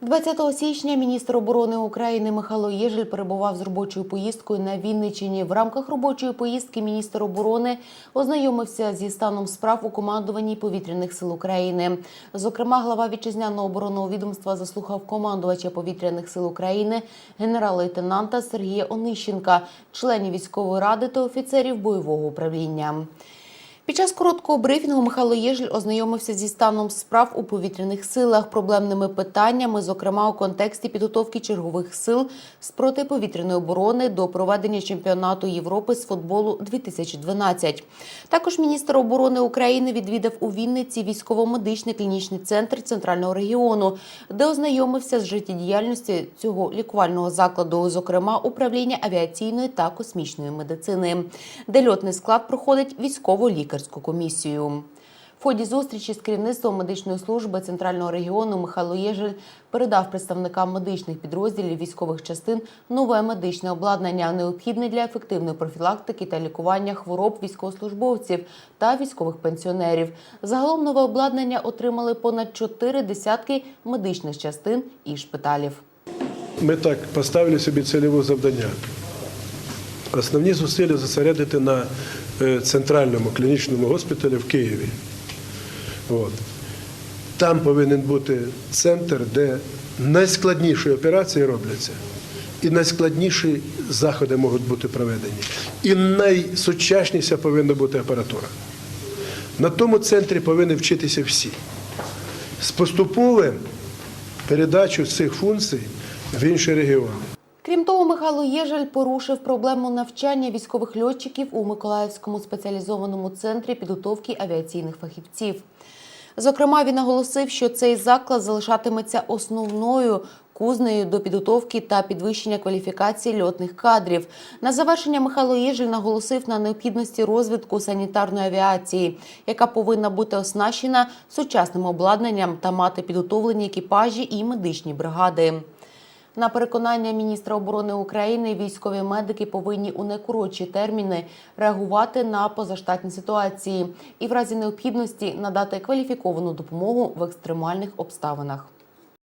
20 січня міністр оборони України Михайло Єжель перебував з робочою поїздкою на Вінниччині. В рамках робочої поїздки міністр оборони ознайомився зі станом справ у командуванні повітряних сил України. Зокрема, глава вітчизняного оборонного відомства заслухав командувача повітряних сил України генерал-лейтенанта Сергія Онищенка, членів військової ради та офіцерів бойового управління. Під час короткого брифінгу Михайло Єжель ознайомився зі станом справ у повітряних силах, проблемними питаннями, зокрема у контексті підготовки чергових сил з протиповітряної оборони до проведення чемпіонату Європи з футболу 2012. Також міністр оборони України відвідав у Вінниці військово-медичний клінічний центр центрального регіону, де ознайомився з життєдіяльністю цього лікувального закладу, зокрема управління авіаційної та космічної медицини, де льотний склад проходить військово-лікарську комісію. В ході зустрічі з керівництвом медичної служби центрального регіону Михайло Єжель передав представникам медичних підрозділів військових частин нове медичне обладнання, необхідне для ефективної профілактики та лікування хвороб військовослужбовців та військових пенсіонерів. Загалом нове обладнання отримали понад чотири десятки медичних частин і шпиталів. Ми так поставили собі цільове завдання. Основні зусилля зосередити на центральному клінічному госпіталі в Києві. От. Там повинен бути центр, де найскладніші операції робляться, і найскладніші заходи можуть бути проведені. І найсучасніша повинна бути апаратура. На тому центрі повинні вчитися всі. З поступовим передачу цих функцій в інші регіони. Крім того, Михайло Єжель порушив проблему навчання військових льотчиків у Миколаївському спеціалізованому центрі підготовки авіаційних фахівців. Зокрема, він наголосив, що цей заклад залишатиметься основною кузнею до підготовки та підвищення кваліфікації льотних кадрів. На завершення Михайло Єжель наголосив на необхідності розвитку санітарної авіації, яка повинна бути оснащена сучасним обладнанням та мати підготовлені екіпажі і медичні бригади. На переконання міністра оборони України, військові медики повинні у найкоротші терміни реагувати на позаштатні ситуації і в разі необхідності надати кваліфіковану допомогу в екстремальних обставинах.